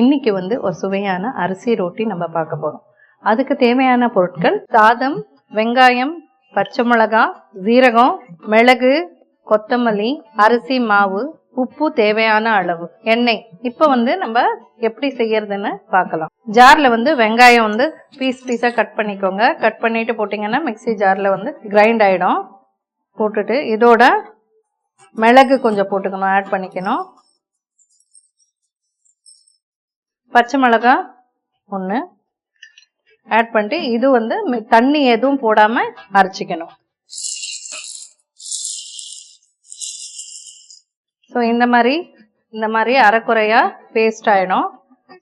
இன்னைக்கு வந்து ஒரு சுவையான அரிசி ரொட்டி நம்ம பார்க்க போறோம். அதுக்கு தேவையான பொருட்கள் சாதம் வெங்காயம் பச்சை மிளகா ஜீரகம் மிளகு கொத்தமல்லி அரிசி மாவு உப்பு தேவையான அளவு எண்ணெய். இப்போ வந்து நம்ம எப்படி செய்யறதுன்னு பார்க்கலாம். ஜார்ல வந்து வெங்காயம் வந்து பீஸ் பீஸா கட் பண்ணிக்கோங்க. கட் பண்ணிட்டு போட்டிங்கன்னா மிக்ஸி ஜார்ல வந்து கிரைண்ட் ஆயிடும். போட்டுட்டு இதோட மிளகு கொஞ்சம் போட்டுக்கணும் ஆட் பண்ணிக்கணும். பச்சை மிளகா ஒன்று ஆட் பண்ணிட்டு இது வந்து தண்ணி எதுவும் போடாம அரைச்சிக்கணும். ஸோ இந்த மாதிரி இந்த மாதிரி அரைக்குறையா பேஸ்ட் ஆயிடும்.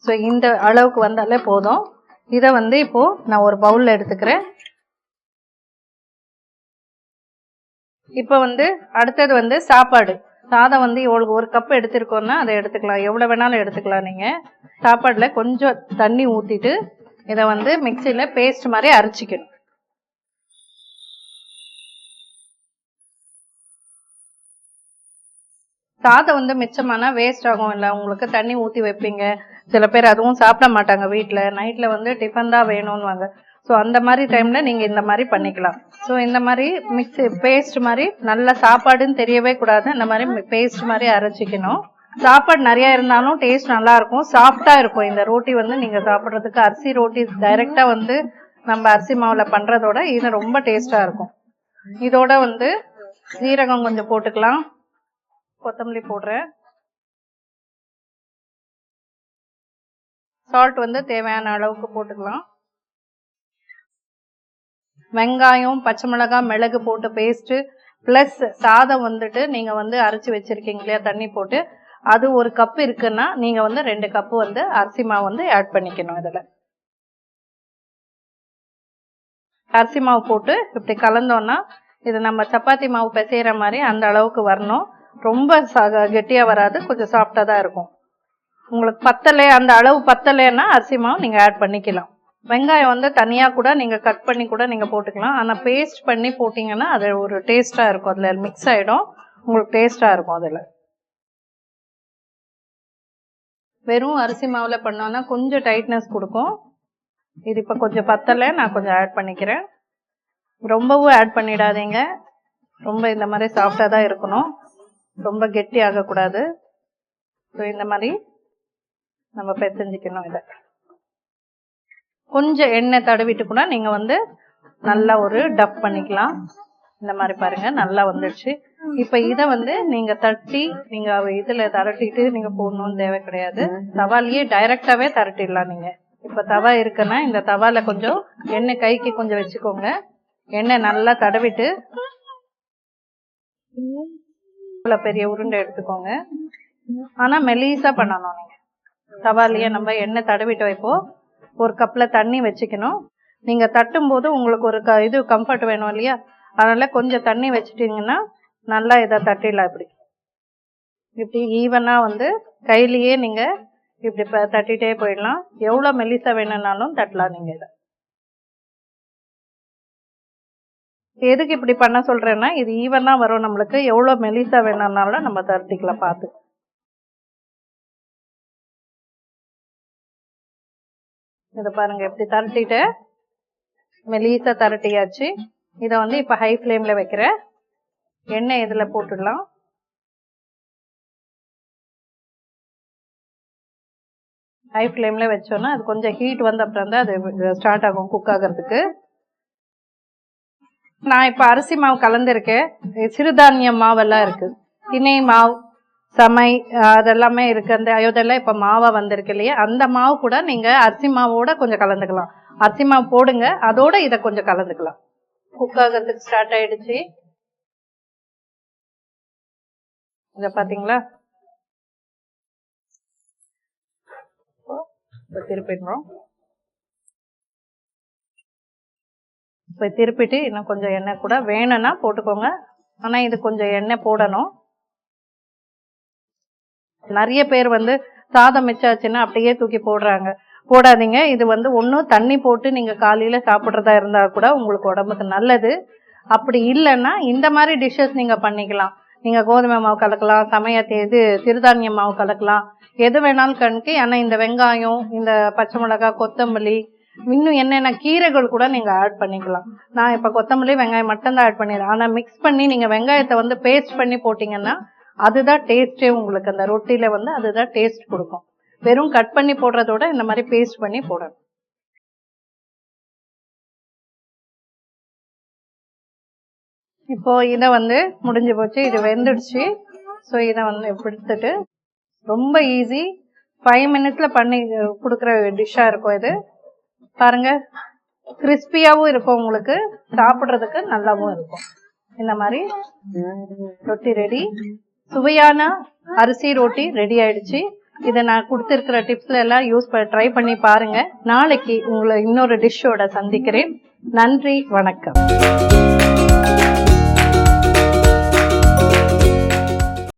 ஸோ இந்த அளவுக்கு வந்தாலே போதும். இதை வந்து இப்போ நான் ஒரு பவுல்ல எடுத்துக்கிறேன். இப்போ வந்து அடுத்தது வந்து சாப்பாடு. சாதம் வந்து இவ்வளவு ஒரு கப் எடுத்திருக்கோன்னா அதை எடுத்துக்கலாம். எவ்வளவு வேணாலும் எடுத்துக்கலாம் நீங்க. சாப்பாடுல கொஞ்சம் தண்ணி ஊத்திட்டு இதை வந்து மிக்சியில பேஸ்ட் மாதிரி அரைச்சிக்கணும். சாதம் வந்து மிச்சமானா வேஸ்ட் ஆகும். இல்லை உங்களுக்கு தண்ணி ஊற்றி வைப்பீங்க. சில பேர் அதுவும் சாப்பிட மாட்டாங்க வீட்டில் நைட்டில் வந்து டிஃபன் தான் வேணும்னுவாங்க. ஸோ அந்த மாதிரி டைமில் நீங்கள் இந்த மாதிரி பண்ணிக்கலாம். ஸோ இந்த மாதிரி மிக்ஸி பேஸ்ட் மாதிரி நல்ல சாப்பாடுன்னு தெரியவே கூடாது. இந்த மாதிரி பேஸ்ட் மாதிரி அரைச்சிக்கணும். சாப்பாடு நிறைய இருந்தாலும் டேஸ்ட் நல்லா இருக்கும். சாஃப்டா இருக்கும். இந்த ரோட்டி வந்து நீங்க சாப்பிட்றதுக்கு அரிசி ரோட்டி டைரக்டா வந்து நம்ம அரிசி மாவுல பண்றதோட இது ரொம்ப டேஸ்டா இருக்கும். இதோட வந்து சீரகம் கொஞ்சம் போட்டுக்கலாம். கொத்தமல்லி போடுறேன். சால்ட் வந்து தேவையான அளவுக்கு போட்டுக்கலாம். வெங்காயம் பச்சை மிளகாய் மிளகு போட்டு பேஸ்ட்டு ப்ளஸ் சாதம் வந்துட்டு நீங்கள் வந்து அரைச்சி வச்சிருக்கீங்க இல்லையா தண்ணி போட்டு. அது ஒரு கப் இருக்குன்னா நீங்கள் வந்து ரெண்டு கப்பு வந்து அரிசி மாவு வந்து ஆட் பண்ணிக்கணும் இதில். அரிசி மாவு போட்டு இப்படி கலந்தோன்னா இது நம்ம சப்பாத்தி மாவு பிசைகிற மாதிரி அந்த அளவுக்கு வரணும். ரொம்ப கெட்டியாக வராது கொஞ்சம் சாஃப்டாக தான் இருக்கும். உங்களுக்கு பத்தலை அந்த அளவு பத்தலைன்னா அரிசி மாவு நீங்கள் ஆட் பண்ணிக்கலாம். வெங்காயம் வந்து தனியாக கூட நீங்கள் கட் பண்ணி கூட நீங்கள் போட்டுக்கலாம். ஆனால் பேஸ்ட் பண்ணி போட்டிங்கன்னா அது ஒரு டேஸ்ட்டாக இருக்கும். அதில் மிக்ஸ் ஆகிடும் உங்களுக்கு டேஸ்ட்டாக இருக்கும் அதில். வெறும் அரிசி மாவில் பண்ணோன்னா கொஞ்சம் டைட்னஸ் கொடுக்கும். இது இப்போ கொஞ்சம் பத்தலை நான் கொஞ்சம் ஆட் பண்ணிக்கிறேன். ரொம்பவும் ஆட் பண்ணிடாதீங்க. ரொம்ப இந்த மாதிரி சாஃப்டாக தான் இருக்கணும். ரொம்ப கெட்டி ஆகக்கூடாது ஸோ இந்த மாதிரி நம்ம பெசஞ்சிக்கணும் இதை. கொஞ்சம் எண்ணெய் தடவிட்டு கூட நீங்க வந்து நல்லா ஒரு டப் பண்ணிக்கலாம். இந்த மாதிரி பாருங்க நல்லா வந்துடுச்சு. இப்ப இத வந்து நீங்க தட்டி நீங்க இதுல தரட்டிட்டு நீங்க போடணும்னு தேவை கிடையாது. தவாலையே டைரக்டாவே தரட்டிடலாம் நீங்க. இப்ப தவா இருக்குன்னா இந்த தவால கொஞ்சம் எண்ணெய் கைக்கு கொஞ்சம் வச்சுக்கோங்க. எண்ணெய் நல்லா தடவிட்டு இவ்வளவு பெரிய உருண்டை எடுத்துக்கோங்க. ஆனா மெலிசா பண்ணணும் நீங்க. தவாலையே நம்ம எண்ணெய் தடவிட்டு வைப்போம். ஒரு கப்பில் தண்ணி வச்சுக்கணும். நீங்கள் தட்டும் போது உங்களுக்கு ஒரு க- இது கம்ஃபர்ட் வேணும் இல்லையா? அதனால் கொஞ்சம் தண்ணி வச்சுட்டிங்கன்னா நல்லா இதை தட்டிடலாம் இப்படி. இப்படி ஈவனாக வந்து கையிலேயே நீங்கள் இப்படி ப- தட்டிகிட்டே போயிடலாம். எவ்வளோ மெலிசா வேணும்னாலும் தட்டலாம் நீங்கள் இதை. எதுக்கு இப்படி பண்ண சொல்கிறேன்னா இது ஈவனாக வரும் நம்மளுக்கு. எவ்வளோ மெலிசா வேணும்னாலும் நம்ம தட்டிக்கலாம் பார்த்து. இதை பாருங்க எப்படி தரட்டிட்டு மெலீசா தரட்டியாச்சு. இதை வந்து இப்போ ஹை ஃப்ளேமில் வைக்கிறேன் எண்ணெய் இதில் போட்டுடலாம். ஹை ஃப்ளேமில் வச்சோன்னா அது கொஞ்சம் ஹீட் வந்து அப்புறம் தான் அது ஸ்டார்ட் ஆகும் குக் ஆகிறதுக்கு. நான் இப்போ அரிசி மாவு கலந்துருக்கேன். சிறுதானியம் சிறுதானிய மாவெல்லாம் இருக்குது திணை மாவு சமை அதெல்லாமே இருக்கு. அந்த அதெல்லாம் இப்ப மாவா வந்திருக்கு இல்லையா? அந்த மாவு கூட நீங்க அரிசி மாவோட கொஞ்சம் கலந்துக்கலாம். அரிசி மாவு போடுங்க. அதோட இதை கொஞ்சம் கலந்துக்கலாம். குக் ஆகிறதுக்கு ஸ்டார்ட் ஆயிடுச்சு. இத பாத்தீங்களா? இப்ப திருப்பிடுறோம். இப்ப திருப்பிட்டு இன்னும் கொஞ்சம் எண்ணெய் கூட வேணும்னா போட்டுக்கோங்க. ஆனா இது கொஞ்சம் எண்ணெய் போடணும். நிறைய பேர் வந்து சாதம் மிச்சாச்சுன்னா அப்படியே தூக்கி போடுறாங்க. போடாதீங்க. இது வந்து ஒன்றும் தண்ணி போட்டு நீங்கள் காலையில் சாப்பிட்றதா இருந்தால் கூட உங்களுக்கு உடம்புக்கு நல்லது. அப்படி இல்லைன்னா இந்த மாதிரி டிஷ்ஷஸ் நீங்கள் பண்ணிக்கலாம். நீங்கள் கோதுமை மாவு கலக்கலாம் சமய இது சிறுதானிய மாவு கலக்கலாம். எது வேணாலும் கணக்கு ஆனால் இந்த வெங்காயம் இந்த பச்சை மிளகாய் கொத்தமல்லி இன்னும் என்னென்ன கீரைகள் கூட நீங்கள் ஆட் பண்ணிக்கலாம். நான் இப்போ கொத்தமல்லி வெங்காயம் மட்டும்தான் ஆட் பண்ணிடுறேன். ஆனால் மிக்ஸ் பண்ணி நீங்கள் வெங்காயத்தை வந்து பேஸ்ட் பண்ணி போட்டிங்கன்னா அதுதான் டேஸ்டே உங்களுக்கு அந்த ரொட்டியில வந்து அதுதான் டேஸ்ட் கொடுக்கும். வெறும் கட் பண்ணி போடுறதோட இந்த மாதிரி பேஸ்ட் பண்ணி போடணும். இப்போ இதை வந்து முடிஞ்சு போச்சு. இது வெந்துடுச்சு. ஸோ இதை வந்து எடுத்துட்டு ரொம்ப ஈஸி ஃபைவ் மினிட்ஸ்ல பண்ணி கொடுக்குற டிஷ்ஷாக இருக்கும் இது. பாருங்க. கிறிஸ்பியாகவும் இருக்கும் உங்களுக்கு. சாப்பிட்றதுக்கு நல்லாவும் இருக்கும். இந்த மாதிரி ரொட்டி ரெடி சுவையான அரிசி ரோட்டி ரெடி ஆயிடுச்சு. இதை நான் கொடுத்துருக்கிற டிப்ஸ்ல எல்லாம் யூஸ் ட்ரை பண்ணி பாருங்க. நாளைக்கு உங்களை இன்னொரு டிஷ்ஷோட சந்திக்கிறேன். நன்றி வணக்கம்.